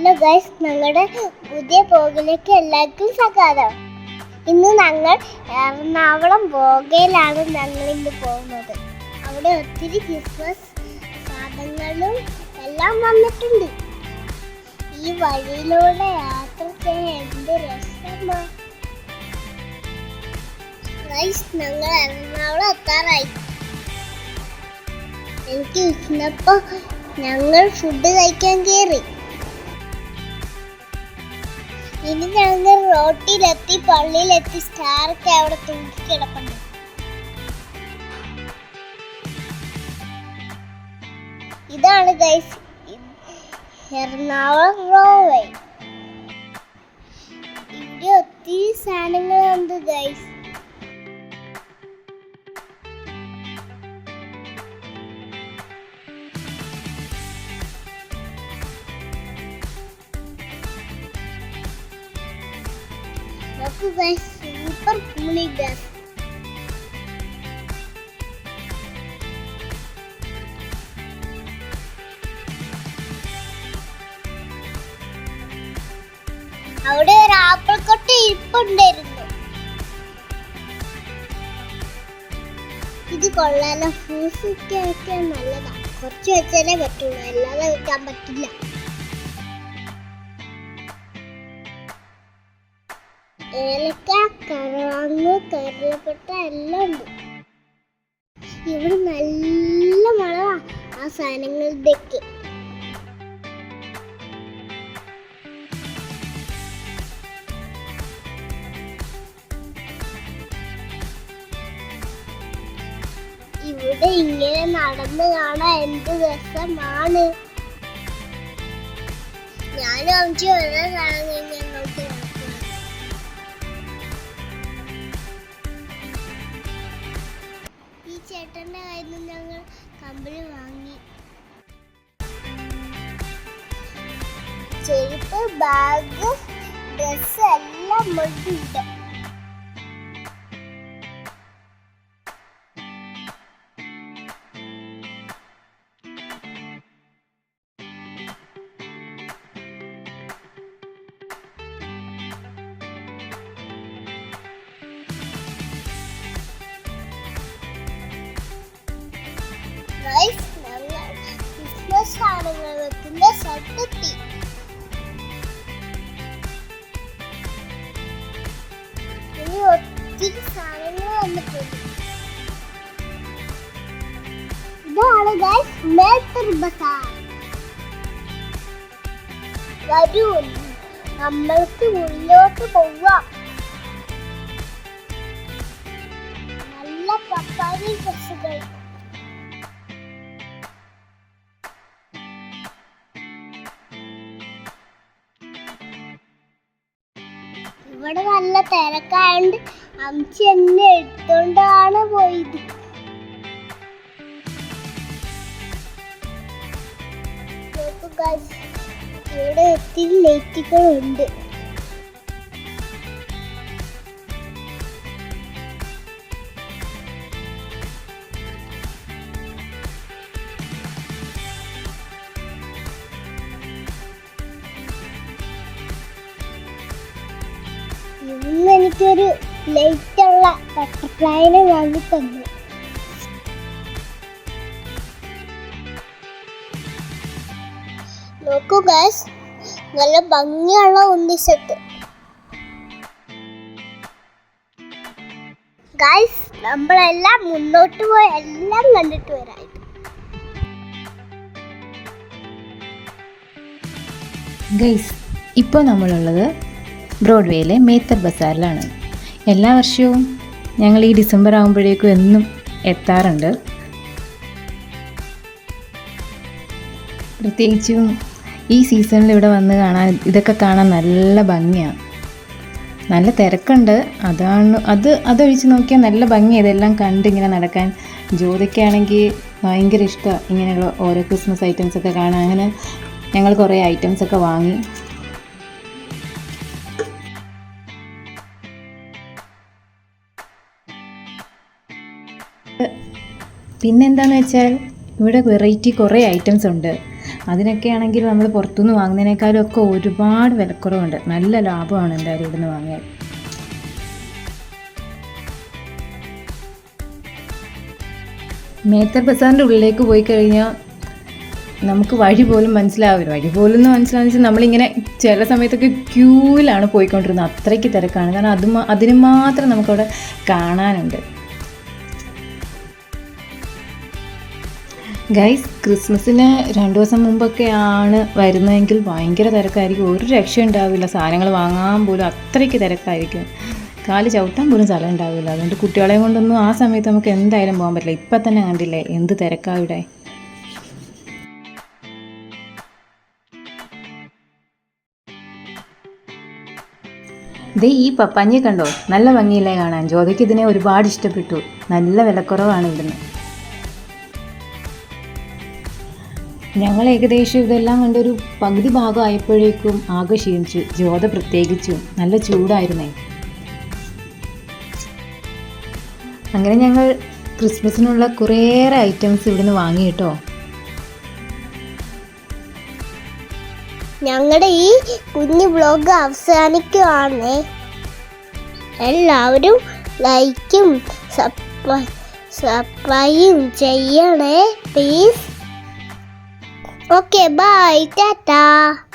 Hello guys ഞങ്ങളുടെ പുതിയ പോകിലേക്ക് എല്ലാവർക്കും സ്വാഗതം. ഇന്ന് ഞങ്ങൾ എറണാകുളം പോകയിലാണ് ഞങ്ങൾ ഇന്ന് പോകുന്നത്. അവിടെ ഒത്തിരി ക്രിസ്മസ് സാധനങ്ങളും എല്ലാം വന്നിട്ടുണ്ട്. ഈ വഴിയിലൂടെ യാത്ര ചെയ്യാൻ എന്ത് രസമാണ് ഗൈസ് ഞങ്ങൾ എറണാകുളം എത്താറായി. എനിക്ക് വിശന്നപ്പോ ഞങ്ങൾ ഫുഡ് കഴിക്കാൻ കയറി ഇനി ഞങ്ങൾ റോട്ടിലെത്തി പള്ളിയിലെത്തി സ്റ്റാറൊക്കെ അവിടെ തൂക്കി കിടപ്പുണ്ട്. ഇതാണ് ഗൈസ് എറണാകുളം റോവേ ഇവിടെ ഒത്തിരി സാധനങ്ങളുണ്ട് ഗൈസ് ഗൈസ് സൂപ്പർ കൂളി ഗ്യാസ് അവിടെ ഒരു ആപ്പിൾ കൊട്ട ഇരിപ്പുണ്ടായിരുന്നു ഇത് കൊള്ളാലോ. ഫ്രൂട്ട്സ് ഒക്കെ നല്ലതാണ് നല്ലതാ. കുറച്ച് വെച്ചാലേ പറ്റുള്ളൂ. അല്ലാതെ വെക്കാൻ പറ്റില്ല. ഏലക്ക കറവാങ്ങ് കറിയപ്പെട്ട എല്ലാം ഉണ്ട്. ഇവിടെ നല്ല മഴ ആ സാധനങ്ങളുടെയൊക്കെ. ഇവിടെ ഇങ്ങനെ നടന്നു കാണാൻ എന്ത് രസമാണ്. ഞാനും അമ്മച്ചി ഓരോ കാണാൻ ചെരുപ്പ് ബാഗ് ഡ്രസ് എല്ലാം ഉണ്ട് ഗൈസ് ഞങ്ങൾ ക്രിസ്മസ് സാധനങ്ങൾ വെക്കുന്ന സ്ഥലത്തെത്തി വരൂ നമ്മൾക്ക് ഉള്ളിലോട്ട് പോവാം. നല്ല പപ്പാരി ഡ്രസ്സുകൾ ഇവിടെ നല്ല തിരക്കായോണ്ട് അമ്മച്ചി എന്നെ എടുത്തോണ്ടാണ് പോയത്. ഇവിടെ ഒത്തിരി ലൈറ്റുകളുണ്ട്. ഇന്ന് എനിക്കൊരു ലൈറ്റ് ഉള്ള ബട്ടർഫ്ലൈനെ തന്നു. നോക്കൂ ഗാസ് നല്ല ഭംഗിയുള്ള ഒന്നിച്ചിട്ട് ഗൈസ് നമ്മളെല്ലാം മുന്നോട്ട് പോയി എല്ലാം കണ്ടിട്ട് വരാം. ഗൈസ് ഇപ്പോൾ നമ്മളുള്ളത് ബ്രോഡ്വേയിലെ മേത്തർ ബസാറിലാണ്. എല്ലാ വർഷവും ഞങ്ങൾ ഈ ഡിസംബർ ആകുമ്പോഴേക്കും എന്നും എത്താറുണ്ട്. പ്രത്യേകിച്ചും ഈ സീസണിൽ ഇവിടെ വന്ന് കാണാൻ ഇതൊക്കെ കാണാൻ നല്ല ഭംഗിയാണ്. നല്ല തിരക്കുണ്ട്. അതാണ് അത് അതൊഴിച്ച് നോക്കിയാൽ നല്ല ഭംഗിയാണ് ഇതെല്ലാം കണ്ട് ഇങ്ങനെ നടക്കാൻ. ജ്യോതിക്കാണെങ്കിൽ ഭയങ്കര ഇഷ്ടമാണ് ഇങ്ങനെയുള്ള ഓരോ ക്രിസ്മസ് ഐറ്റംസ് ഒക്കെ കാണാൻ. അങ്ങനെ ഞങ്ങൾ കുറേ ഐറ്റംസ് ഒക്കെ വാങ്ങി. പിന്നെന്താന്ന് വെച്ചാൽ ഇവിടെ വെറൈറ്റി കുറേ ഐറ്റംസ് ഉണ്ട്. അതിനൊക്കെ ആണെങ്കിൽ നമ്മൾ പുറത്തുനിന്ന് വാങ്ങുന്നതിനേക്കാളും ഒക്കെ ഒരുപാട് വിലക്കുറവുണ്ട്. നല്ല ലാഭമാണ് എന്തായാലും ഇവിടുന്ന് വാങ്ങിയാൽ. മേത്തർ ബസാറിന്റെ ഉള്ളിലേക്ക് പോയി കഴിഞ്ഞാൽ നമുക്ക് വഴി പോലും മനസ്സിലാവില്ല. വഴി പോലും എന്ന് മനസ്സിലാവുന്ന വെച്ചാൽ നമ്മളിങ്ങനെ ചില സമയത്തൊക്കെ ക്യൂവിലാണ് പോയിക്കൊണ്ടിരുന്നത്. അത്രയ്ക്ക് തിരക്കാണ്. കാരണം അത് അതിന് മാത്രം നമുക്കവിടെ കാണാനുണ്ട്. ഗൈസ് ക്രിസ്മസിന് രണ്ട് ദിവസം മുമ്പൊക്കെയാണ് വരുന്നതെങ്കിൽ ഭയങ്കര തിരക്കായിരിക്കും. ഒരു രക്ഷ ഉണ്ടാവില്ല സാധനങ്ങൾ വാങ്ങാൻ പോലും അത്രയ്ക്ക് തിരക്കായിരിക്കും. കാൽ ചവിട്ടാൻ പോലും സ്ഥലം ഉണ്ടാവില്ല. അതുകൊണ്ട് കുട്ടികളെ കൊണ്ടൊന്നും ആ സമയത്ത് നമുക്ക് എന്തായാലും പോകാൻ പറ്റില്ല. ഇപ്പം തന്നെ കണ്ടില്ലേ എന്ത് തിരക്കാണ് ഇവിടെ. ദേ ഈ പപ്പാഞ്ഞി കണ്ടോ? നല്ല ഭംഗിയില്ലേ കാണാൻ. ജ്യോതിക്ക് ഇതിനെ ഒരുപാട് ഇഷ്ടപ്പെട്ടു. നല്ല വിലക്കുറവാണ് ഇവിടുന്ന്. ഞങ്ങൾ ഏകദേശം ഇതെല്ലാം കണ്ടൊരു പകുതി ഭാഗം ആയപ്പോഴേക്കും ആകെ ക്ഷീണിച്ചു ജ്യോത പ്രത്യേകിച്ചും. നല്ല ചൂടായിരുന്നേ. അങ്ങനെ ഞങ്ങൾ ക്രിസ്മസിനുള്ള കുറേയേറെ ഐറ്റംസ് ഇവിടുന്ന് വാങ്ങി കേട്ടോ. ഞങ്ങളുടെ ഈ കുഞ്ഞു ബ്ലോഗ് അവസാനിക്കുവാണ്. എല്ലാവരും ലൈക്കും സബ്സ്ക്രൈബും ചെയ്യണേ പ്ലീസ് オッケー、バイ、タタ。